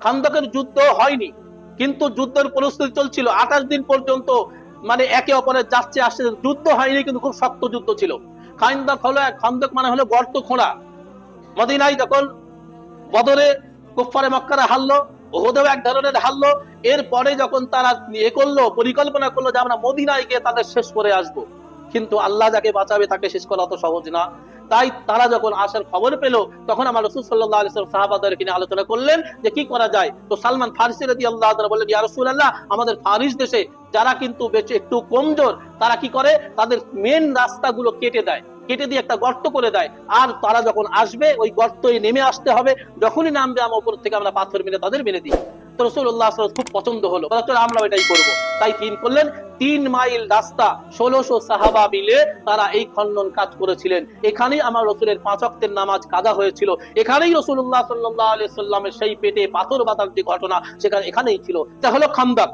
খান্দকের যুদ্ধ হয়নি। কিন্তু যুদ্ধের পরিস্থিতি চলছিল। আঠাশ দিন পর্যন্ত মানে একে অপরের যাচ্ছে, আসছে। যুদ্ধ হয়নি, কিন্তু খুব শক্ত যুদ্ধ ছিল। খান্দক হলো খান্দক মানে হলো গর্ত খোঁড়া। মদিনায় যখন বদরে কুফারে মক্কারা হারলো, ওহদেও এক ধরনের হারলো। এরপরে যখন তারা এ করল, পরিকল্পনা করল যে আমরা মদিনায় গিয়ে তাদের শেষ করে আসব। কিন্তু আল্লাহ যাকে বাঁচাবে তাকে শেষ করা অত সহজ না। তাই তারা যখন আসার খবর পেল, তখন আমার রসুল সাল্লাহ আলিয়াল্লাম সাহাবাদেরকে নিয়ে আলোচনা করলেন যে কি করা যায়। তো সালমান ফারিসি রাদি আল্লাহ বললেন, ইয়া রাসূলুল্লাহ, আমাদের ফারিস দেশে যারা কিন্তু বেঁচে একটু কমজোর, তারা কি করে? তাদের মেন রাস্তাগুলো কেটে দেয়। কেটে দিয়ে একটা গর্ত করে দেয়। আর তারা যখন আসবে, ওই গর্তই নেমে আসতে হবে। যখনই নামবে, আমার উপর থেকে আমরা পাথর মেরে তাদের মেরে দিই। রসুল্লাহ খুব পছন্দ হলো। আমরাও এটাই তাই তিন করলেন। তিন মাইল রাস্তা, ষোলোশো সাহাবা মিলে তারা এই খনন কাজ করেছিলেন। এখানেই আমার রসুলের নামাজ কাদা হয়েছিল। এখানেই রসুল্লাহ সাল্লাহ আলিয়া সাল্লামের সেই পেটে পাথর বাতার যে ঘটনা, সেখানে এখানেই ছিল। তা হলো খান্দাক